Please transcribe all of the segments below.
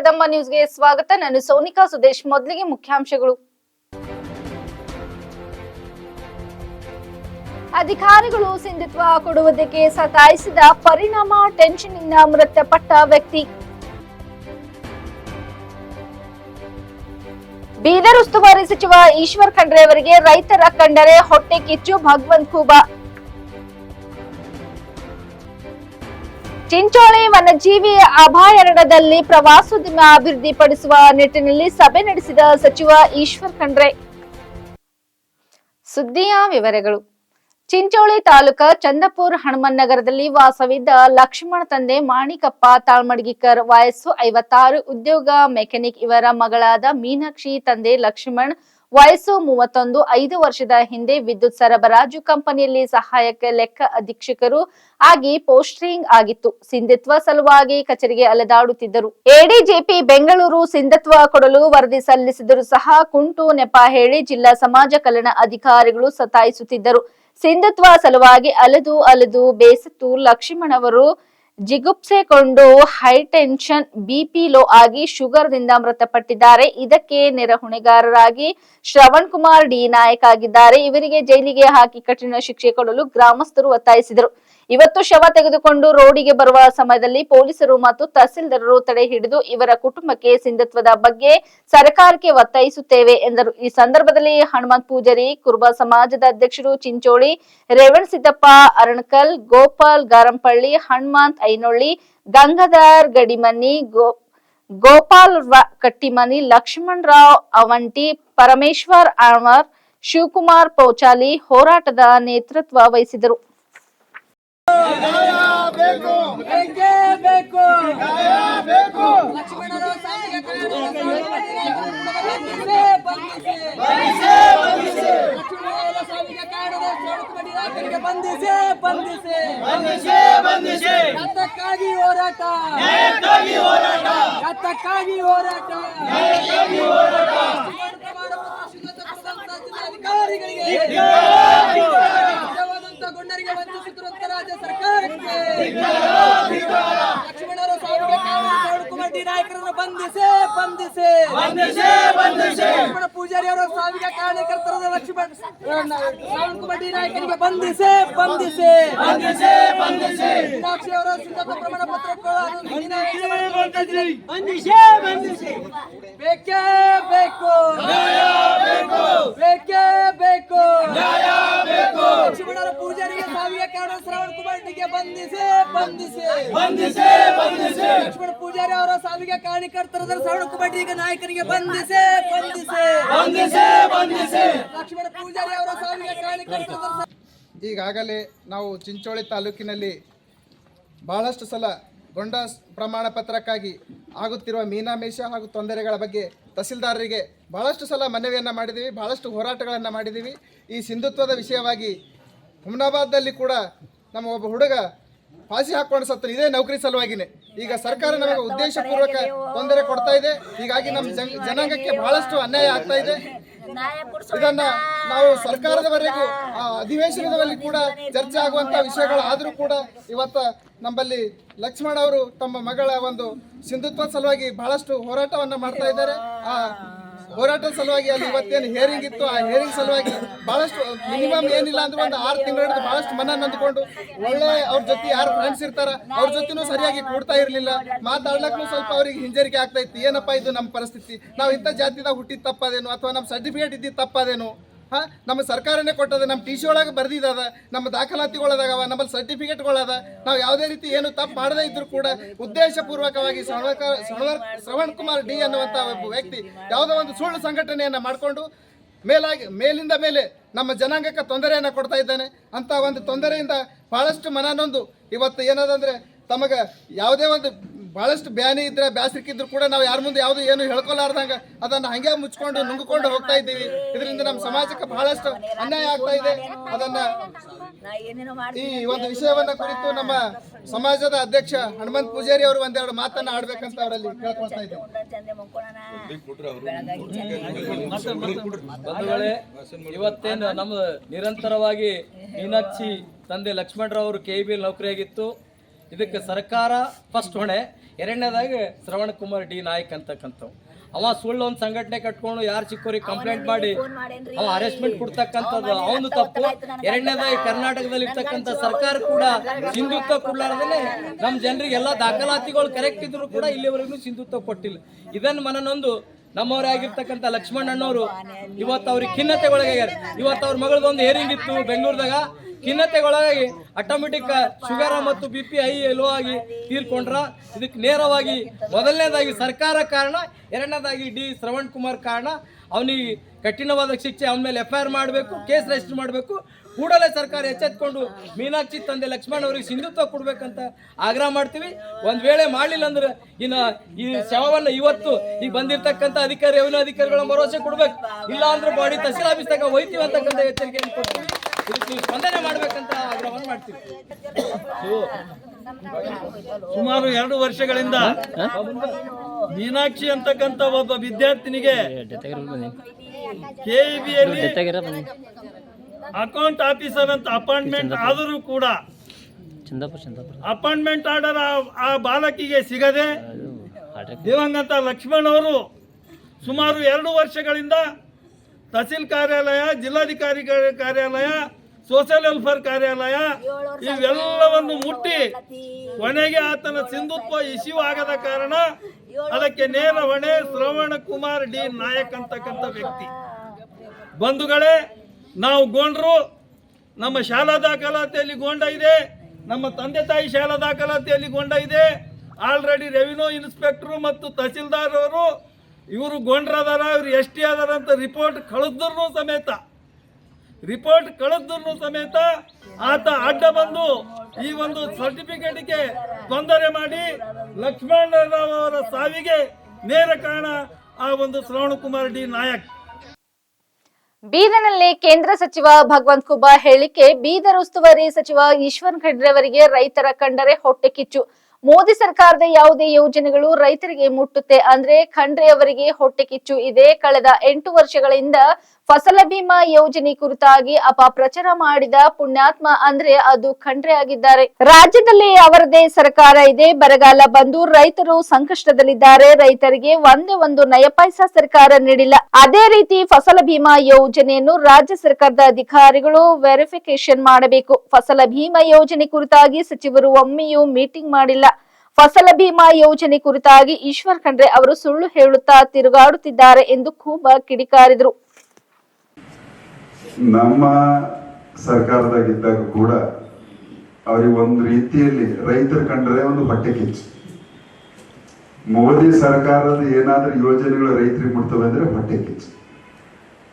ಕದಂಬ ನ್ಯೂಸ್ಗೆ ಸ್ವಾಗತ. ನಾನು ಸೋನಿಕಾ ಸುದೇಶ್. ಮೊದಲಿಗೆ ಮುಖ್ಯಾಂಶಗಳು. ಅಧಿಕಾರಿಗಳು ಸಿಂಧುತ್ವ ಕೊಡುವುದಕ್ಕೆ ಸತಾಯಿಸಿದ ಪರಿಣಾಮ ಟೆನ್ಷನ್ನಿಂದ ಮೃತಪಟ್ಟ ವ್ಯಕ್ತಿ. ಬೀದರ್ ಉಸ್ತುವಾರಿ ಸಚಿವ ಈಶ್ವರ್ ಖಂಡ್ರೆ ಅವರಿಗೆ ರೈತರ ಕಂಡರೆ ಹೊಟ್ಟೆ ಕಿಚ್ಚು. ಭಗವಂತ್ ಖೂಬಾ ಚಿಂಚೋಳಿ ವನ್ಯಜೀವಿ ಅಭಯಾರಣ್ಯದಲ್ಲಿ ಪ್ರವಾಸೋದ್ಯಮ ಅಭಿವೃದ್ಧಿಪಡಿಸುವ ನಿಟ್ಟಿನಲ್ಲಿ ಸಭೆ ನಡೆಸಿದ ಸಚಿವ ಈಶ್ವರ್ ಖಂಡ್ರೆ. ಸುದ್ದಿಯ ವಿವರಗಳು. ಚಿಂಚೋಳಿ ತಾಲೂಕ ಚಂದಪುರ್ ಹನುಮನ್ ನಗರದಲ್ಲಿ ವಾಸವಿದ್ದ ಲಕ್ಷ್ಮಣ ತಂದೆ ಮಾಣಿಕಪ್ಪ ತಾಳ್ಮಡ್ಗಿಕರ್ ವಯಸ್ಸು ಐವತ್ತಾರು, ಉದ್ಯೋಗ ಮೆಕ್ಯಾನಿಕ್ ಇವರ ಮಗಳಾದ ಮೀನಾಕ್ಷಿ ತಂದೆ ಲಕ್ಷ್ಮಣ್ ವಯಸ್ಸು ಮೂವತ್ತೊಂದು, ಐದು ವರ್ಷದ ಹಿಂದೆ ವಿದ್ಯುತ್ ಸರಬರಾಜು ಕಂಪನಿಯಲ್ಲಿ ಸಹಾಯಕ ಲೆಕ್ಕ ಅಧೀಕ್ಷಕರು ಆಗಿ ಪೋಸ್ಟಿಂಗ್ ಆಗಿತ್ತು. ಸಿಂಧುತ್ವ ಸಲುವಾಗಿ ಕಚೇರಿಗೆ ಅಲೆದಾಡುತ್ತಿದ್ದರು. ಎಡಿಜೆಪಿ ಬೆಂಗಳೂರು ಸಿಂಧುತ್ವ ಕೊಡಲು ವರದಿ ಸಲ್ಲಿಸಿದರೂ ಸಹ ಕುಂಟು ನೆಪ ಹೇಳಿ ಜಿಲ್ಲಾ ಸಮಾಜ ಕಲ್ಯಾಣ ಅಧಿಕಾರಿಗಳು ಸತಾಯಿಸುತ್ತಿದ್ದರು. ಸಿಂಧುತ್ವ ಸಲುವಾಗಿ ಅಲೆದು ಅಲೆದು ಬೇಸತ್ತು ಲಕ್ಷ್ಮಣ್ ಅವರು ಜಿಗುಪ್ಸೆಕೊಂಡು ಹೈಟೆನ್ಷನ್ ಬಿಪಿ ಲೋ ಆಗಿ ಶುಗರ್ದಿಂದ ಮೃತಪಟ್ಟಿದ್ದಾರೆ. ಇದಕ್ಕೆ ನೆರಹೊಣೆಗಾರರಾಗಿ ಶ್ರವಣ್ ಕುಮಾರ್ ಡಿ ನಾಯಕ್ ಆಗಿದ್ದಾರೆ. ಇವರಿಗೆ ಜೈಲಿಗೆ ಹಾಕಿ ಕಠಿಣ ಶಿಕ್ಷೆ ಕೊಡಲು ಗ್ರಾಮಸ್ಥರು ಒತ್ತಾಯಿಸಿದರು. ಇವತ್ತು ಶವ ತೆಗೆದುಕೊಂಡು ರೋಡಿಗೆ ಬರುವ ಸಮಯದಲ್ಲಿ ಪೊಲೀಸರು ಮತ್ತು ತಹಸೀಲ್ದಾರರು ತಡೆ ಹಿಡಿದು ಇವರ ಕುಟುಂಬಕ್ಕೆ ಸಿಂಧುತ್ವದ ಬಗ್ಗೆ ಸರ್ಕಾರಕ್ಕೆ ಒತ್ತಾಯಿಸುತ್ತೇವೆ ಎಂದರು. ಈ ಸಂದರ್ಭದಲ್ಲಿ ಹನುಮಂತ್ ಪೂಜಾರಿ, ಕುರುಬ ಸಮಾಜದ ಅಧ್ಯಕ್ಷರು ಚಿಂಚೋಳಿ ರೇವಣ್ ಸಿದ್ದಪ್ಪ, ಅರಣಕಲ್, ಗೋಪಾಲ್ ಗಾರಂಪಳ್ಳಿ, ಹನುಮಂತ್ ಐನೊಳ್ಳಿ, ಗಂಗಾಧರ್ ಗಡಿಮನಿ, ಗೋ, ಗೋಪಾಲ್ ಕಟ್ಟಿಮನಿ, ಲಕ್ಷ್ಮಣ್ ರಾವ್ ಅವಂಟಿ, ಪರಮೇಶ್ವರ್ ಆವರ್ ಶಿವಕುಮಾರ್ ಪೌಚಾಲಿ ಹೋರಾಟದ ನೇತೃತ್ವ ವಹಿಸಿದರು. ಲಕ್ಷ್ಮಣರು ಸಾವಿಗೆ ಬಂಧಿಸಿ ಸೋಡುಕು ಬಡಿ ರಾಕರಿಗೆ ಬಂಧಿಸಿ ಬಂಧಿಸಿ ಹತ್ತಕ್ಕಾಗಿ ಹೋರಾಟ ಹತ್ತಕ್ಕಾಗಿ ಹೋರಾಟ ಪ್ರಮಾಣ ಪತ್ರ ಸಿದ್ಧತೆ ಪಡೆದಂತ ಅಧಿಕಾರಿಗಳಿಗೆ ವಂಚಿಸುತ್ತಿರುವಂತ ರಾಜ್ಯ ಸರ್ಕಾರಕ್ಕೆ. ಲಕ್ಷ್ಮಣರ ಸಾವಿರ ಕುಮಾರ್ ಡಿ. ನಾಯಕರನ್ನು ಬಂಧಿಸಿ ಬಂಧಿಸಿ. ಲಕ್ಷ್ಮಣ ಪೂಜಾರಿ ಅವರ ಸಾವಿಗೆ ಕಾರಣಕರ್ತರಾದ ಲಕ್ಷ್ಮಣ ಶ್ರವಣ್ ಕುಮಾರ್ ಡಿ ನಾಯಕರಿಗೆ ಬಂಧಿಸಿ ಬಂಧಿಸಿ ಮೀನಾಕ್ಷಿ ಅವರ ಸಿದ್ಧತಾ ಪ್ರಮಾಣ ಪತ್ರ ಬೇಕೇ ಬೇಕು ಬೇಕೇ ಬೇಕು ಲಕ್ಷ್ಮಣರ ಪೂಜಾರಿಗೆ ಸಾವಿಗೆ ಕಾರಣ ಶ್ರವಣ್ ಕುಮಾರ್ ಡಿಗೆ ಬಂಧಿಸಿ ಬಂಧಿಸಿ ಲಕ್ಷ್ಮಣ ಪೂಜಾರಿ ಅವರ ಸಾವಿಗೆ ಕಾರಣಕರ್ತರಾದ ಶ್ರವಣ ಕುಮಾರ್ ಡಿಗೆ ನಾಯಕರಿಗೆ ಬಂಧಿಸಿ ಬಂಧಿಸಿ ಲಕ್ಷ್ಮಣ ಪೂಜಾರಿ ಅವರ ಸಾವಿಗೆ ಕಾರಣಕರ್ತರಾದ ಈಗಾಗಲೇ ನಾವು ಚಿಂಚೋಳಿ ತಾಲೂಕಿನಲ್ಲಿ ಬಹಳಷ್ಟು ಸಲ ಗೊಂಡ ಸ್- ಪ್ರಮಾಣ ಪತ್ರಕ್ಕಾಗಿ ಆಗುತ್ತಿರುವ ಮೀನಾಮೇಷ ಹಾಗೂ ತೊಂದರೆಗಳ ಬಗ್ಗೆ ತಹಸೀಲ್ದಾರರಿಗೆ ಬಹಳಷ್ಟು ಸಲ ಮನವಿಯನ್ನು ಮಾಡಿದ್ದೀವಿ ಬಹಳಷ್ಟು ಹೋರಾಟಗಳನ್ನು ಮಾಡಿದ್ದೀವಿ ಈ ಸಿಂಧುತ್ವದ ವಿಷಯವಾಗಿ ಹುಮ್ನಾಬಾದ್ದಲ್ಲಿ ಕೂಡ ನಮ್ಮ ಒಬ್ಬ ಹುಡುಗ ಫಾಸಿ ಹಾಕೊಂಡು ಸತ್ತರು ಇದೇ ನೌಕರಿ ಸಲುವಾಗಿನೇ. ಈಗ ಸರ್ಕಾರ ನಮಗೆ ಉದ್ದೇಶಪೂರ್ವಕ ತೊಂದರೆ ಕೊಡ್ತಾ ಇದೆ. ಹೀಗಾಗಿ ನಮ್ಮ ಜನ ಜನಾಂಗಕ್ಕೆ ಬಹಳಷ್ಟು ಅನ್ಯಾಯ ಆಗ್ತಾ ಇದೆ. ಇದನ್ನ ನಾವು ಸರ್ಕಾರದವರೆಗೂ ಅಧಿವೇಶನದಲ್ಲಿ ಕೂಡ ಚರ್ಚೆ ಆಗುವಂತ ವಿಷಯಗಳು ಆದರೂ ಕೂಡ ಇವತ್ತ ನಮ್ಮಲ್ಲಿ ಲಕ್ಷ್ಮಣ ಅವರು ತಮ್ಮ ಮಗಳ ಒಂದು ಸಿಂಧುತ್ವ ಸಲುವಾಗಿ ಬಹಳಷ್ಟು ಹೋರಾಟವನ್ನ ಮಾಡ್ತಾ ಇದ್ದಾರೆ. ಆ ಹೋರಾಟದ ಸಲುವಾಗಿ ಅಲ್ಲಿ ಇವತ್ತೇನು ಹೇರಿಂಗ್ ಇತ್ತು, ಆ ಹೇರಿಂಗ್ ಸಲುವಾಗಿ ಬಹಳಷ್ಟು ಮಿನಿಮಮ್ ಏನಿಲ್ಲ ಅಂದ್ರೆ ಒಂದು ಆರು ತಿಂಗಳು ಹಿಡಿದು ಬಹಳಷ್ಟು ಮನ ನಂದ್ಕೊಂಡು ಒಳ್ಳೆ ಅವ್ರ ಜೊತೆ ಯಾರು ಫ್ರೆಂಡ್ಸ್ ಇರ್ತಾರ, ಅವ್ರ ಜೊತೆನೂ ಸರಿಯಾಗಿ ಕೂಡ್ತಾ ಇರ್ಲಿಲ್ಲ. ಮಾತಾಡ್ಲಕ್ಕೂ ಸ್ವಲ್ಪ ಅವ್ರಿಗೆ ಹಿಂಜರಿಕೆ ಆಗ್ತಾ ಇತ್ತು. ಏನಪ್ಪ ಇದು ನಮ್ಮ ಪರಿಸ್ಥಿತಿ? ನಾವು ಇಂಥ ಜಾತಿದಾಗ ಹುಟ್ಟಿದ ತಪ್ಪದೇನು? ಅಥವಾ ನಮ್ಮ ಸರ್ಟಿಫಿಕೇಟ್ ಇದ್ದಿದ್ದು ತಪ್ಪದೇನು? ಹಾ? ನಮ್ಮ ಸರ್ಕಾರನೇ ಕೊಟ್ಟದ, ನಮ್ಮ ಟಿ ಸಿ ಒಳಗೆ ಬರ್ದಿದ್ದದ ನಮ್ಮ ದಾಖಲಾತಿಗಳದಾಗವ, ನಮ್ಮಲ್ಲಿ ಸರ್ಟಿಫಿಕೇಟ್ಗಳದ ನಾವು ಯಾವುದೇ ರೀತಿ ಏನು ತಪ್ಪು ಮಾಡದೇ ಇದ್ರು ಕೂಡ ಉದ್ದೇಶಪೂರ್ವಕವಾಗಿ ಶ್ರವಣ ಕುಮಾರ್ ಡಿ ಅನ್ನುವಂಥ ಒಬ್ಬ ವ್ಯಕ್ತಿ ಯಾವುದೋ ಒಂದು ಸುಳ್ಳು ಸಂಘಟನೆಯನ್ನು ಮಾಡಿಕೊಂಡು ಮೇಲಾಗಿ ಮೇಲಿಂದ ಮೇಲೆ ನಮ್ಮ ಜನಾಂಗಕ್ಕೆ ತೊಂದರೆಯನ್ನು ಕೊಡ್ತಾ ಇದ್ದಾನೆ. ಅಂತ ಒಂದು ತೊಂದರೆಯಿಂದ ಬಹಳಷ್ಟು ಮನನೊಂದು. ಇವತ್ತು ಏನದಂದ್ರೆ, ತಮಗೆ ಯಾವುದೇ ಒಂದು ಬಹಳಷ್ಟು ಬ್ಯಾನಿ ಇದ್ರೆ, ಬ್ಯಾಸರಿಕಿದ್ರು ಕೂಡ ನಾವು ಯಾರ ಮುಂದೆ ಯಾವುದು ಏನು ಹೇಳ್ಕೊಲಾರ್ದಂಗ ಅದನ್ನ ಹಂಗೆ ಮುಚ್ಕೊಂಡು ನುಂಗ್ಕೊಂಡು ಹೋಗ್ತಾ ಇದ್ದೀವಿ. ಇದರಿಂದ ನಮ್ಮ ಸಮಾಜಕ್ಕೆ ಬಹಳಷ್ಟು ಅನ್ಯಾಯ ಆಗ್ತಾ ಇದೆ. ಅದನ್ನ ಈ ಒಂದು ವಿಷಯವನ್ನ ಕುರಿತು ನಮ್ಮ ಸಮಾಜದ ಅಧ್ಯಕ್ಷ ಹನುಮಂತ್ ಪೂಜಾರಿ ಅವರು ಒಂದೆರಡು ಮಾತನ್ನ ಆಡ್ಬೇಕಂತ ಅವರಲ್ಲಿ ಕೇಳ್ಕೊಳ್ತಾ ಇದ್ದೇವೆ. ಇವತ್ತೇನು ನಮ್ದು ನಿರಂತರವಾಗಿ ಮೀನಾಕ್ಷಿ ತಂದೆ ಲಕ್ಷ್ಮಣರಾವ್ ಅವರು ಕೆ ಬಿ ನೌಕರಿಯಾಗಿತ್ತು. ಇದಕ್ಕೆ ಸರ್ಕಾರ ಫಸ್ಟ್ ಹೊಣೆ ಎರಡನೇದಾಗಿ ಶ್ರವಣ್ ಕುಮಾರ್ ಡಿ ನಾಯಕ್ ಅಂತಕ್ಕಂಥವ್ ಅವ ಸುಳ್ಳು ಒಂದು ಸಂಘಟನೆ ಕಟ್ಕೊಂಡು ಯಾರು ಚಿಕ್ಕೋರಿಗೆ ಕಂಪ್ಲೇಂಟ್ ಮಾಡಿ ಅವ ಅರೆಸ್ಟ್ಮೆಂಟ್ ಕೊಡ್ತಕ್ಕಂಥದ್ದು ಅವನು ತಪ್ಪು. ಎರಡನೇದಾಗಿ ಕರ್ನಾಟಕದಲ್ಲಿ ಇರ್ತಕ್ಕಂಥ ಸರ್ಕಾರ ಕೂಡ ಸಿಂಧುತ್ವ ಕೊಡ್ಲಾರ್ದೇ ನಮ್ಮ ಜನರಿಗೆ ಎಲ್ಲ ದಾಖಲಾತಿಗಳು ಕರೆಕ್ಟ್ ಇದ್ರು ಕೂಡ ಇಲ್ಲಿವರೆಗೂ ಸಿಂಧುತ್ವ ಕೊಟ್ಟಿಲ್ಲ. ಇದನ್ನು ಮನನೊಂದು ನಮ್ಮವರೇ ಆಗಿರ್ತಕ್ಕಂಥ ಲಕ್ಷ್ಮಣ್ ಅಣ್ಣವರು ಇವತ್ತು ಅವ್ರಿಗೆ ಖಿನ್ನತೆಗೊಳಗಾಗ್ಯಾರ ಇವತ್ತು ಅವ್ರ ಮಗಳದೊಂದು ಹೇರಿಂಗ್ ಇತ್ತು ಬೆಂಗಳೂರದಾಗ. ಖಿನ್ನತೆಗೊಳಗಾಗಿ ಆಟೋಮೆಟಿಕ್ ಶುಗರ್ ಮತ್ತು ಬಿ ಪಿ ಐ ಲೋ ಆಗಿ ತೀರ್ಕೊಂಡ್ರ. ಇದಕ್ಕೆ ನೇರವಾಗಿ ಮೊದಲನೇದಾಗಿ ಸರ್ಕಾರ ಕಾರಣ, ಎರಡನೇದಾಗಿ ಡಿ ಶ್ರವಣ್ ಕುಮಾರ್ ಕಾರಣ. ಅವನಿಗೆ ಕಠಿಣವಾದ ಶಿಕ್ಷೆ ಅವನ ಮೇಲೆ ಎಫ್ ಐ ಆರ್ ಮಾಡಬೇಕು ಕೇಸ್ ರಿಜಿಸ್ಟರ್ ಮಾಡಬೇಕು. ಕೂಡಲೇ ಸರ್ಕಾರ ಎಚ್ಚೆತ್ಕೊಂಡು ಮೀನಾಕ್ಷಿ ತಂದೆ ಲಕ್ಷ್ಮಣ್ ಅವರಿಗೆ ಸಿಂಧುತ್ವ ಕೊಡ್ಬೇಕಂತ ಆಗ್ರಹ ಮಾಡ್ತೀವಿ. ಒಂದ್ ವೇಳೆ ಮಾಡಲಿಲ್ಲ ಅಂದ್ರೆ ಇನ್ನ ಈ ಶವವನ್ನು ಇವತ್ತು ಈಗ ಬಂದಿರ್ತಕ್ಕಂಥ ಅಧಿಕಾರಿ ಅವಿನ ಅಧಿಕಾರಿಗಳ ಭರವಸೆ ಕೊಡ್ಬೇಕು. ಇಲ್ಲ ಅಂದ್ರೆ ಬಾಡಿ ತಹಸೀಲ್ ಆಫೀಸ್ ತಗ ಹೋಯ್ತೀವಿ ಅಂತಕ್ಕಂಥ ಎಚ್ಚರಿಕೆಯನ್ನು ಕೊಡ್ತೀವಿ. ಸ್ಪಂದನೆ ಮಾಡಬೇಕಂತ ಆಗ್ರಹವನ್ನು ಮಾಡ್ತೀವಿ. ಸುಮಾರು ಎರಡು ವರ್ಷಗಳಿಂದ ಮೀನಾಕ್ಷಿ ಅಂತಕ್ಕಂಥ ಒಬ್ಬ ವಿದ್ಯಾರ್ಥಿನಿಗೆ ಕೆಇಬಿಯಲ್ಲಿ ಅಕೌಂಟ್ ಆಫೀಸರ್ ಅಂತ ಅಪಾಯಿಂಟ್ಮೆಂಟ್ ಆದರೂ ಕೂಡ ಅಪಾಯಿಂಟ್ಮೆಂಟ್ ಆರ್ಡರ್ ಆ ಬಾಲಕಿಗೆ ಸಿಗದೆ ದಿವಂಗತ ಲಕ್ಷ್ಮಣ್ ಅವರು ಸುಮಾರು ಎರಡು ವರ್ಷಗಳಿಂದ ತಹಸೀಲ್ ಕಾರ್ಯಾಲಯ, ಜಿಲ್ಲಾಧಿಕಾರಿ ಕಾರ್ಯ- ಕಾರ್ಯಾಲಯ ಸೋಷಿಯಲ್ ವೆಲ್ಫೇರ್ ಕಾರ್ಯಾಲಯ ಇವೆಲ್ಲವನ್ನು ಮುಟ್ಟಿ ಕೊನೆಗೆ ಆತನ ಸಿಂಧುತ್ವ ಇಶ್ಯೂ ಆಗದ ಕಾರಣ ಅದಕ್ಕೆ ನೇರ ಹೊಣೆ ಶ್ರವಣ ಕುಮಾರ್ ಡಿ ನಾಯಕ್ ಅಂತಕ್ಕಂಥ ವ್ಯಕ್ತಿ. ಬಂಧುಗಳೇ ನಾವು ಗೊಂಡ್ರು ನಮ್ಮ ಶಾಲಾ ದಾಖಲಾತಿಯಲ್ಲಿ ಗೊಂಡ ಇದೆ ನಮ್ಮ ತಂದೆ ತಾಯಿ ಶಾಲಾ ದಾಖಲಾತಿಯಲ್ಲಿ ಗೊಂಡ ಇದೆ ಆಲ್ರೆಡಿ ರೆವಿನ್ಯೂ ಇನ್ಸ್ಪೆಕ್ಟ್ರು ಮತ್ತು ತಹಸೀಲ್ದಾರ್ ಅವರು ಇವರು ಗೊಂಡ್ರದಾರ ಇವರು ಎಸ್ ಟಿ ಅದಾರ ಅಂತ ರಿಪೋರ್ಟ್ ಕಳಿಸಿದ್ರು ಸಮೇತ ರಿಪೋರ್ಟ್ ಕಳಿಸಿದ್ರು ಸಮೇತ ಆತ ಅಡ್ಡ ಬಂದು ಈ ಒಂದು ಸರ್ಟಿಫಿಕೇಟ್ಗೆ ತೊಂದರೆ ಮಾಡಿ ಲಕ್ಷ್ಮಣರಾವ್ ಅವರ ಸಾವಿಗೆ ನೇರ ಕಾರಣ ಆ ಒಂದು ಶ್ರವಣ ಕುಮಾರ್ ಡಿ ನಾಯಕ್. ಬೀದರ್ನಲ್ಲಿ ಕೇಂದ್ರ ಸಚಿವ ಭಗವಂತ್ ಕುಮಾರ್ ಹೇಳಿಕೆ, ಬೀದರ್ ಉಸ್ತುವಾರಿ ಸಚಿವ ಈಶ್ವರ್ ಖಂಡ್ರೆ ಅವರಿಗೆ ರೈತರ ಕಂಡರೆ ಹೊಟ್ಟೆ ಕಿಚ್ಚು. ಮೋದಿ ಸರ್ಕಾರದ ಯಾವುದೇ ಯೋಜನೆಗಳು ರೈತರಿಗೆ ಮುಟ್ಟುತ್ತೆ ಅಂದ್ರೆ ಖಂಡ್ರೆ ಅವರಿಗೆ ಹೊಟ್ಟೆ ಕಿಚ್ಚು ಇದೆ. ಕಳೆದ ಎಂಟು ವರ್ಷಗಳಿಂದ ಫಸಲ ಭೀಮಾ ಯೋಜನೆ ಕುರಿತಾಗಿ ಅಪಪ್ರಚಾರ ಮಾಡಿದ ಪುಣ್ಯಾತ್ಮ ಅಂದ್ರೆ ಅದು ಖಂಡ್ರೆ ಆಗಿದ್ದಾರೆ. ರಾಜ್ಯದಲ್ಲಿ ಅವರದೇ ಸರ್ಕಾರ ಇದೆ. ಬರಗಾಲ ಬಂದು ರೈತರು ಸಂಕಷ್ಟದಲ್ಲಿದ್ದಾರೆ. ರೈತರಿಗೆ ಒಂದೇ ಒಂದು ನಯ ಪೈಸಾ ಸರ್ಕಾರ ನೀಡಿಲ್ಲ. ಅದೇ ರೀತಿ ಫಸಲ ಭೀಮಾ ಯೋಜನೆಯನ್ನು ರಾಜ್ಯ ಸರ್ಕಾರದ ಅಧಿಕಾರಿಗಳು ವೆರಿಫಿಕೇಶನ್ ಮಾಡಬೇಕು. ಫಸಲ ಭೀಮಾ ಯೋಜನೆ ಕುರಿತಾಗಿ ಸಚಿವರು ಒಮ್ಮೆಯೂ ಮೀಟಿಂಗ್ ಮಾಡಿಲ್ಲ. ಫಸಲ ಭೀಮಾ ಯೋಜನೆ ಕುರಿತಾಗಿ ಈಶ್ವರ್ ಖಂಡ್ರೆ ಅವರು ಸುಳ್ಳು ಹೇಳುತ್ತಾ ತಿರುಗಾಡುತ್ತಿದ್ದಾರೆ ಎಂದು ಖೂಬ ಕಿಡಿಕಾರಿದರು. ನಮ್ಮ ಸರ್ಕಾರದಾಗಿದ್ದಾಗ ಕೂಡ ಅವ್ರಿಗೆ ಒಂದು ರೀತಿಯಲ್ಲಿ ರೈತರು ಕಂಡ್ರೆ ಒಂದು ಹೊಟ್ಟೆ ಕಿಚ್ಚು. ಮೋದಿ ಸರ್ಕಾರದ ಏನಾದ್ರೂ ಯೋಜನೆಗಳು ರೈತರಿಗೆ ಮುಟ್ತವೆ ಅಂದ್ರೆ ಹೊಟ್ಟೆ ಕಿಚ್ಚು.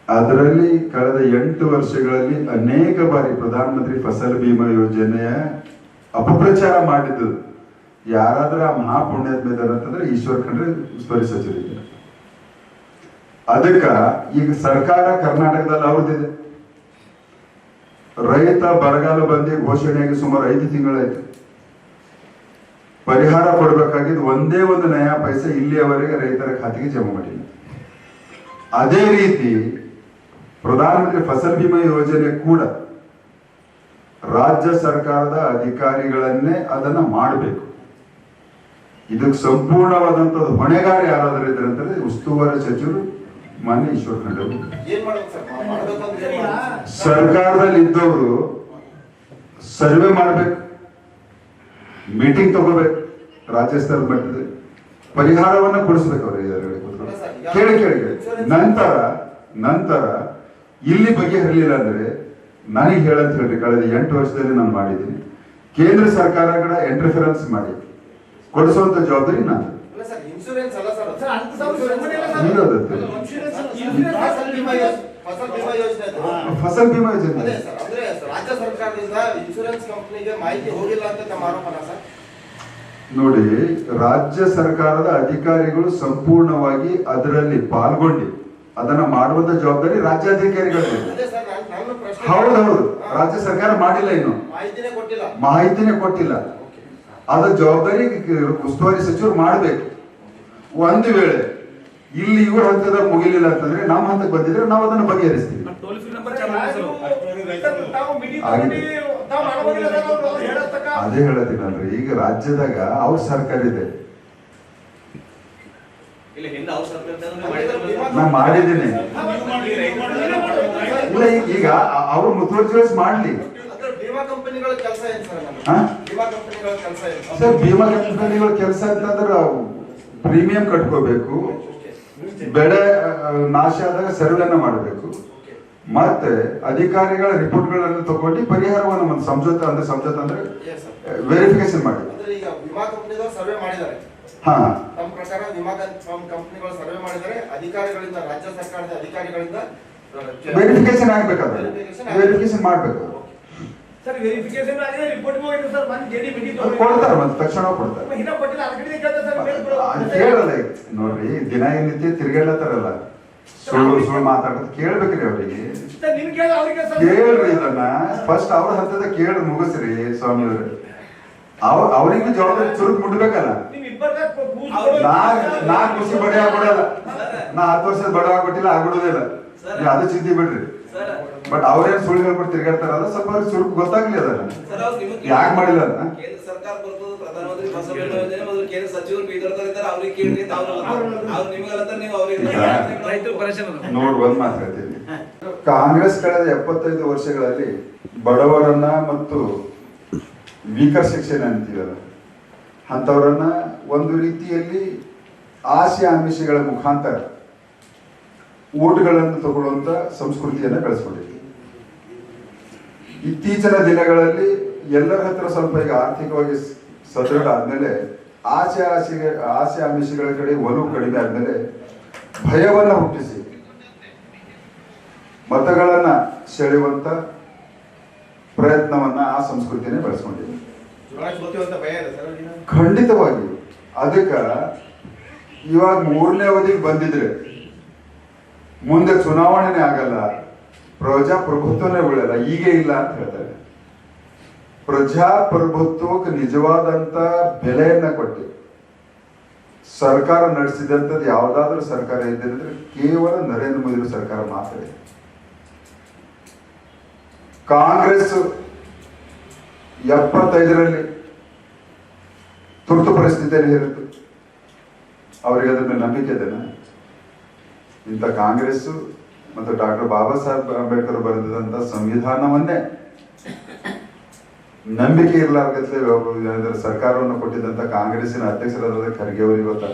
ಅದರಲ್ಲಿ ಕಳೆದ ಎಂಟು ವರ್ಷಗಳಲ್ಲಿ ಅನೇಕ ಬಾರಿ ಪ್ರಧಾನಮಂತ್ರಿ ಫಸಲ್ ಬಿಮಾ ಯೋಜನೆಯ ಅಪಪ್ರಚಾರ ಮಾಡಿದ್ದು. ಯಾರಾದ್ರೂ ಆ ಮಹಾಪುಣ್ಯದ ಮೇಲೆ ಅಂತಂದ್ರೆ ಈಶ್ವರ್ ಖಂಡ್ರೆ ಉಸ್ತುವಾರಿ ಅದಕ್ಕ ಈಗ ಸರ್ಕಾರ ಕರ್ನಾಟಕದಲ್ಲಿ ಅವ್ರದ್ದಿದೆ. ರೈತ ಬರಗಾಲ ಬಂದಿ ಘೋಷಣೆಯಾಗಿ ಸುಮಾರು ಐದು ತಿಂಗಳಾಯ್ತು. ಪರಿಹಾರ ಕೊಡಬೇಕಾಗಿದ್ದು ಒಂದೇ ಒಂದು ನಯಾ ಪೈಸೆ ಇಲ್ಲಿಯವರೆಗೆ ರೈತರ ಖಾತೆಗೆ ಜಮಾ ಮಾಡಿಲ್ಲ. ಅದೇ ರೀತಿ ಪ್ರಧಾನಮಂತ್ರಿ ಫಸಲ್ ಬಿಮಾ ಯೋಜನೆ ಕೂಡ ರಾಜ್ಯ ಸರ್ಕಾರದ ಅಧಿಕಾರಿಗಳನ್ನೇ ಅದನ್ನ ಮಾಡಬೇಕು. ಇದಕ್ಕೆ ಸಂಪೂರ್ಣವಾದಂಥದ್ದು ಹೊಣೆಗಾರ ಯಾರಾದರೂ ಇದ್ರೆ ಅಂತಂದ್ರೆ ಉಸ್ತುವಾರಿ ಸಚಿವರು ಮಾನ್ಯ ಈಶ್ವರ್ ಖಂಡ್ ಅವರು. ಸರ್ಕಾರದಲ್ಲಿ ಇದ್ದವರು ಸರ್ವೆ ಮಾಡ್ಬೇಕು ಮೀಟಿಂಗ್ ತಗೋಬೇಕು ರಾಜ್ಯ ಸ್ತರದ ಮಟ್ಟದಲ್ಲಿ ಪರಿಹಾರವನ್ನ ಕೊಡಿಸ್ಬೇಕು ಅವ್ರಿಗೆ ಕೂತ್ಕೊಂಡು. ಕೇಳಿ ಕೇಳಿ ನಂತರ ನಂತರ ಇಲ್ಲಿ ಬಗೆಹರಲಿಲ್ಲ ಅಂದ್ರೆ ನನಗೆ ಹೇಳಂತ ಹೇಳಿ ಕಳೆದ ಎಂಟು ವರ್ಷದಲ್ಲಿ ನಾನು ಮಾಡಿದ್ದೀನಿ. ಕೇಂದ್ರ ಸರ್ಕಾರ ಕೂಡ ಎಂಟರ್ಫರೆನ್ಸ್ ಮಾಡಿ. ಕೊಡಿಸುವಂತ ಜವಾಬ್ದಾರಿ ನಾನು ಫಸಲ್ ಬಿಮಾ ಯೋಜನೆ. ಅದು. ಸರ್ ಅಂದ್ರೆ ರಾಜ್ಯ ಸರ್ಕಾರದಿಂದ ಇನ್ಶೂರೆನ್ಸ್ ಕಂಪನಿಗೆ ಮಾಹಿತಿ ಹೋಗಿಲ್ಲ ಅಂತ ತಮ್ಮ ಆರೋಪನ ಸರ್? ನೋಡಿ ರಾಜ್ಯ ಸರ್ಕಾರದ ಅಧಿಕಾರಿಗಳು ಸಂಪೂರ್ಣವಾಗಿ ಅದರಲ್ಲಿ ಪಾಲ್ಗೊಂಡು ಅದನ್ನ ಮಾಡುವಂತ ಜವಾಬ್ದಾರಿ ಪ್ರಶ್ನೆ ಹೌದೌದು ರಾಜ್ಯ ಸರ್ಕಾರ ಮಾಡಿಲ್ಲ ಇನ್ನು. ಮಾಹಿತಿನೇ ಕೊಟ್ಟಿಲ್ಲ. ಮಾಹಿತಿನೇ ಕೊಟ್ಟಿಲ್ಲ. ಅದ ಜವಾಬ್ದಾರಿ ಉಸ್ತುವಾರಿ ಸಚಿವರು ಮಾಡಬೇಕು. ಒಂದು ವೇಳೆ ಇಲ್ಲಿ ಇವ್ರ ಹಂತದ ಮುಗಿಲಿಲ್ಲ ಅಂತಂದ್ರೆ ನಮ್ಮ ಹಂತಕ್ಕೆ ಬಂದಿದ್ರೆ ನಾವು ಅದನ್ನ ಬಗೆಹರಿಸ್ತೀವಿ. ಅದೇ ಹೇಳತ್ತೀನಲ್ರಿ ಈಗ ರಾಜ್ಯದಾಗ ಅವ್ರ ಸರ್ಕಾರ ಇದೆ. ನಾ ಮಾಡಿದ್ದೀನಿ. ಇಲ್ಲ ಈಗ- ಈಗ ಅವ್ರು ಮುತುವರ್ಜಿ ಮಾಡ್ಲಿ. ಅಂದ್ರೆ ಭೀಮಾ ಕಂಪನಿಗಳ ಕೆಲಸ ಏನ್ ಸರ್ ಬೀಮಾ ಕಂಪನಿಗಳ ಕೆಲಸ ಏನು ಸರ್? ಭೀಮಾ ಕಂಪನಿಗಳ ಕೆಲಸ ಅಂತಂದ್ರೆ ಪ್ರೀಮಿಯಂ ಕಟ್ಕೋಬೇಕು. ಬೆಳೆ ನಾಶ ಆದಾಗ ಸರ್ವೆಯನ್ನು ಮಾಡಬೇಕು. ಮತ್ತೆ ಅಧಿಕಾರಿಗಳ ರಿಪೋರ್ಟ್ಗಳನ್ನು ತಗೊಂಡು ಪರಿಹಾರವನ್ನು ಒಂದು ಸಂಜೋತ ಅಂದ್ರೆ ಸಂಜೋತ ಅಂದ್ರೆ ವೆರಿಫಿಕೇಶನ್ ಮಾಡಿ. ಹಾ ನಮ್ಮ ಪ್ರಕಾರ ವಿಮಾ ಕಂಪನಿಗಳು ಸರ್ವೆ ಮಾಡಿದರೆ ಅಧಿಕಾರಿಗಳಿಂದ ರಾಜ್ಯ ಸರ್ಕಾರದ ಅಧಿಕಾರಿಗಳಿಂದ ವೆರಿಫಿಕೇಶನ್ ಆಗ್ಬೇಕಾದ್ರೆ. ವೆರಿಫಿಕೇಶನ್ ಮಾಡಬೇಕು. ಸರ್ ವೆರಿಫಿಕೇಶನ್ ಆಗಿದೆ ರಿಪೋರ್ಟ್ ಮಾಡಿ ಸರ್ ಬಂದು ಜೆಡಿ ಬಿಡಿ ಕೊಡ್ತಾರೆ ಮತ್ತೆ ತಕ್ಷಣ ಕೊಡ್ತಾರೆ. ಇನ್ನ ಕೊಟ್ಟಿಲ್ಲ ಅದಕ್ಕೆ ಕೇಳಲ್ಲ. ನೋಡ್ರಿ ದಿನ ಏನಿದ್ದೆ ತಿರ್ಗಾಡ್ಲತ್ತಾರಲ್ಲ. ಸುಳ್ಳು ಸುಳ್ಳು ಮಾತಾಡೋದು ಕೇಳ್ಬೇಕ್ರಿ ಅವ್ರಿಗೆ. ಸರ್ ನಿಮ್ ಕೇಳ ಅವ್ರಿಗೆ ಕೇಳ್ರಿ ಇದನ್ನ. ಫಸ್ಟ್ ಅವ್ರ ಹತ್ತದ ಕೇಳ್ರಿ ಮುಗಿಸ್ರಿ ಸ್ವಾಮಿಯವ್ರೆ. ಅವ್ ಅವ್ರಿಗೂ ಜವಾಬ್ದಾರಿ ಚುರುಕ್ ಇಬ್ಬರ ನಾ ಖುಷಿ ಬಡಿ ಆಗ್ಬಿಡಲ್ಲ. ನಾ ಹತ್ತು ವರ್ಷದ ಬಡ ಆಗ್ಬಿಟ್ಟಿಲ್ಲ ಆಗ್ಬಿಡುದಿಲ್ಲ ನೀವು ಅದು ಚಿಂತೆ ಬಿಡ್ರಿ. ಬಟ್ ಅವ್ರೇನ್ ಸುಳ್ಳು ಹೇಳ್ಬಿಟ್ಟು ತಿರ್ಗಾಡ್ತಾರಲ್ಲ ಸ್ವಲ್ಪ ಅವ್ರಿಗೆ ಚುರುಕ್ ಗೊತ್ತಾಗ್ಲಿ ಅದನ್ನ. ಯಾಕೆ ಮಾಡಿಲ್ಲ ಅದನ್ನ? ಕೇಂದ್ರ ಸರ್ಕಾರ ಪ್ರಧಾನಮಂತ್ರಿ ಫಸಲ್ ಬಿಮಾ ಯೋಜನೆ ಮೊದಲು ಕೇಂದ್ರ ಸಚಿವರು ಬೀದರ್ದಾಗ ಇದ್ದಾರೆ ಅವ್ರಿಗೆ ಕೇಳ್ರಿ ಅಂತ ಅವ್ರು ಅವ್ರು ನಿಮಗಲ್ಲ ನೀವು ಅವ್ರಿಗೆ ನೋಡ್ ಒಂದ್ ಮಾತು ಹೇಳ್ತೀನಿ. ಕಾಂಗ್ರೆಸ್ ಕಳೆದ ಎಪ್ಪತ್ತೈದು ವರ್ಷಗಳಲ್ಲಿ ಬಡವರನ್ನ ಮತ್ತು ವೀಕರ್ ಸೆಕ್ಷನ್ ಅಂತೀವಲ್ಲ ಅಂಥವ್ರನ್ನ ಒಂದು ರೀತಿಯಲ್ಲಿ ಆಸೆ ಆಮಿಷಗಳ ಮುಖಾಂತರ ಊಟಗಳನ್ನು ತಗೊಳ್ಳುವಂತ ಸಂಸ್ಕೃತಿಯನ್ನ ಬೆಳೆಸ್ಕೊಂಡಿದೆ ಇತ್ತೀಚಿನ ದಿನಗಳಲ್ಲಿ ಎಲ್ಲರ ಹತ್ರ ಸ್ವಲ್ಪ ಈಗ ಆರ್ಥಿಕವಾಗಿ ಸದೃಢ ಆದ್ಮೇಲೆ ಆಸೆ ಆಸೆಗೆ, ಆಸೆ ಆಮಿಷಗಳ ಕಡೆ ಒಲವು ಕಡಿಮೆ ಆದ್ಮೇಲೆ ಭಯವನ್ನ ಹುಟ್ಟಿಸಿ. ಮತಗಳನ್ನ ಸೆಳೆಯುವಂತ ಪ್ರಯತ್ನವನ್ನ ಆ ಸಂಸ್ಕೃತಿಯನ್ನೇ ಬೆಳೆಸ್ಕೊಂಡಿದೆ. ಖಂಡಿತವಾಗಿ. ಅದಕ್ಕ ಇವಾಗ ಮೂರನೇ ಅವಧಿಗೆ ಬಂದಿದ್ರೆ ಮುಂದೆ ಚುನಾವಣೆನೇ ಆಗಲ್ಲ. ಪ್ರಜಾಪ್ರಭುತ್ವನೇ ಉಳಿಯಲ್ಲ ಹೀಗೆ ಇಲ್ಲ ಅಂತ ಹೇಳ್ತಾರೆ. ಪ್ರಜಾಪ್ರಭುತ್ವಕ್ಕೆ ನಿಜವಾದಂತ ಬೆಲೆಯನ್ನ ಕೊಟ್ಟು. ಸರ್ಕಾರ ನಡೆಸಿದಂಥದ್ದು ಯಾವ್ದಾದ್ರೂ ಸರ್ಕಾರ ಇದೆ ಕೇವಲ ನರೇಂದ್ರ ಮೋದಿ ಸರ್ಕಾರ ಮಾತ್ರ ಇದೆ. ಕಾಂಗ್ರೆಸ್ ಎಪ್ಪತ್ತೈದರಲ್ಲಿ ತುರ್ತು ಪರಿಸ್ಥಿತಿಯಲ್ಲಿ ಹೇಳಿತು ಅವರಿಗೆ ಅದನ್ನ ನಂಬಿಕೆ ಇದೆನಾ? ಇಂಥ ಕಾಂಗ್ರೆಸ್ ಮತ್ತು ಡಾಕ್ಟರ್ ಬಾಬಾ ಸಾಹೇಬ್ ಅಂಬೇಡ್ಕರ್ ಬರೆದಂತ ಸಂವಿಧಾನವನ್ನೇ ನಂಬಿಕೆ ಇರಲಾರ್ಗತ್ಲೆ ಸರ್ಕಾರವನ್ನು ಕೊಟ್ಟಿದ್ದಂತ ಕಾಂಗ್ರೆಸ್ಸಿನ ಅಧ್ಯಕ್ಷರಾದ ಖರ್ಗೆ ಅವರು ಇವತ್ತ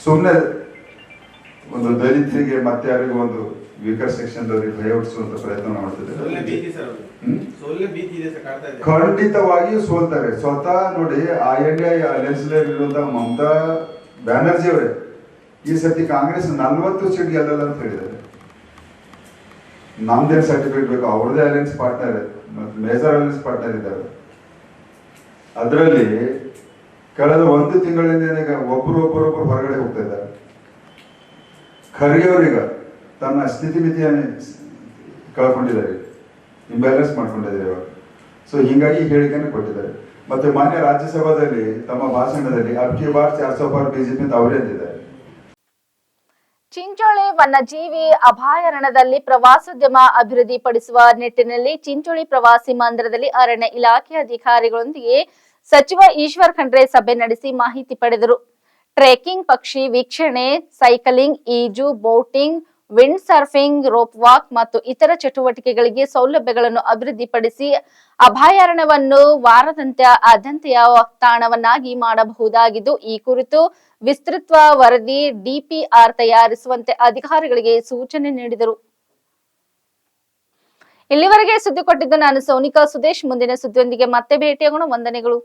ಸುಮ್ಮನೆ ಒಂದು ದಲಿತರಿಗೆ ಮತ್ತೆ ಯಾರಿಗೂ ಒಂದು ವೀಕರ್ ಸೆಕ್ಷನ್ ಭಯ ಹುಟ್ಟಿಸುವಂತ ಪ್ರಯತ್ನ ಮಾಡ್ತಿದ್ದಾರೆ. ಖಂಡಿತವಾಗಿಯೂ ಸೋಲ್ತಾರೆ ಸ್ವತಃ ನೋಡಿ ಆ ಎನ್ ಅಲಯನ್ಸ್ ಇರುವಂತಹ ಮಮತಾ ಬ್ಯಾನರ್ಜಿ ಅವರೇ ಈ ಸತಿ ಕಾಂಗ್ರೆಸ್ ನಲ್ವತ್ತು ಸೀಟ್ ಗೆಲ್ಲಲ್ಲ ಅಂತ ಹೇಳಿದ್ದಾರೆ. ನಮ್ದೇನ್ ಸರ್ಟಿಫಿಕೇಟ್ ಬೇಕು ಅವ್ರದೇ ಅಲಯನ್ಸ್ ಪಾರ್ಟ್ನರ್ ಮತ್ತು ಮೇಜರ್ ಅಲಯನ್ಸ್ ಪಾರ್ಟ್ನರ್ ಇದ್ದಾರೆ. ಅದರಲ್ಲಿ ಕಳೆದ ಒಂದು ತಿಂಗಳಿಂದ ಒಬ್ಬರು ಒಬ್ಬರೊಬ್ಬರು ಹೊರಗಡೆ ಹೋಗ್ತಾ ಇದ್ದಾರೆ. ಖರ್ಗೆ ಅವರೀಗ ತನ್ನ ಸ್ಥಿತಿಮಿತಿಯನ್ನು ಕಳ್ಕೊಂಡಿದ್ದಾರೆ. ಇಂಬ್ಯಾಲೆನ್ಸ್ ಮಾಡ್ಕೊಂಡಿದ್ದಾರೆ ಇವಾಗ. ಸೊ ಹಿಂಗಾಗಿ ಹೇಳಿಕೆಯನ್ನು ಕೊಟ್ಟಿದ್ದಾರೆ. ಮತ್ತೆ ಮಾನ್ಯ ರಾಜ್ಯಸಭಾದಲ್ಲಿ, ತಮ್ಮ ಭಾಷಣದಲ್ಲಿ, ಅಬ್ಕಿ ಬಾರ್ ಚಾರ್ ಸौ ಪಾರ್ ಬಿಜೆಪಿ ಅಂತ ಅವರೇ ಅಂದಿದ್ದಾರೆ ಚಿಂಚೋಳಿ ವನ್ಯಜೀವಿ ಅಭಯಾರಣ್ಯದಲ್ಲಿ ಪ್ರವಾಸೋದ್ಯಮ ಅಭಿವೃದ್ಧಿಪಡಿಸುವ ನಿಟ್ಟಿನಲ್ಲಿ ಚಿಂಚೋಳಿ ಪ್ರವಾಸಿ ಮಂದಿರದಲ್ಲಿ ಅರಣ್ಯ ಇಲಾಖೆ ಅಧಿಕಾರಿಗಳೊಂದಿಗೆ ಸಚಿವ ಈಶ್ವರ್ ಖಂಡ್ರೆ ಸಭೆ ನಡೆಸಿ ಮಾಹಿತಿ ಪಡೆದರು. ಟ್ರೆಕಿಂಗ್ ಪಕ್ಷಿ ವೀಕ್ಷಣೆ, ಸೈಕಲಿಂಗ್, ಈಜು, boating wind surfing rope walk ಮತ್ತು ಇತರ ಚಟುವಟಿಕೆಗಳಿಗೆ ಸೌಲಭ್ಯಗಳನ್ನು ಅಭಿವೃದ್ಧಿಪಡಿಸಿ ಅಭಯಾರಣ್ಯವನ್ನು ವಾರದಂತ್ಯ ಆದ್ಯಂತೆಯ ತಾಣವನ್ನಾಗಿ ಮಾಡಬಹುದಾಗಿದ್ದು, ಈ ಕುರಿತು ವಿಸ್ತೃತ ವರದಿ ಡಿಪಿಆರ್ ತಯಾರಿಸುವಂತೆ ಅಧಿಕಾರಿಗಳಿಗೆ ಸೂಚನೆ ನೀಡಿದರು. ಇಲ್ಲಿವರೆಗೆ ಸುದ್ದಿ ಕೊಟ್ಟಿದ್ದು ನಾನು ಸೌನಿಕಾ ಸುದೇಶ್. ಮುಂದಿನ ಸುದ್ದಿಯೊಂದಿಗೆ ಮತ್ತೆ ಭೇಟಿಯಾಗೋಣ. ವಂದನೆಗಳು.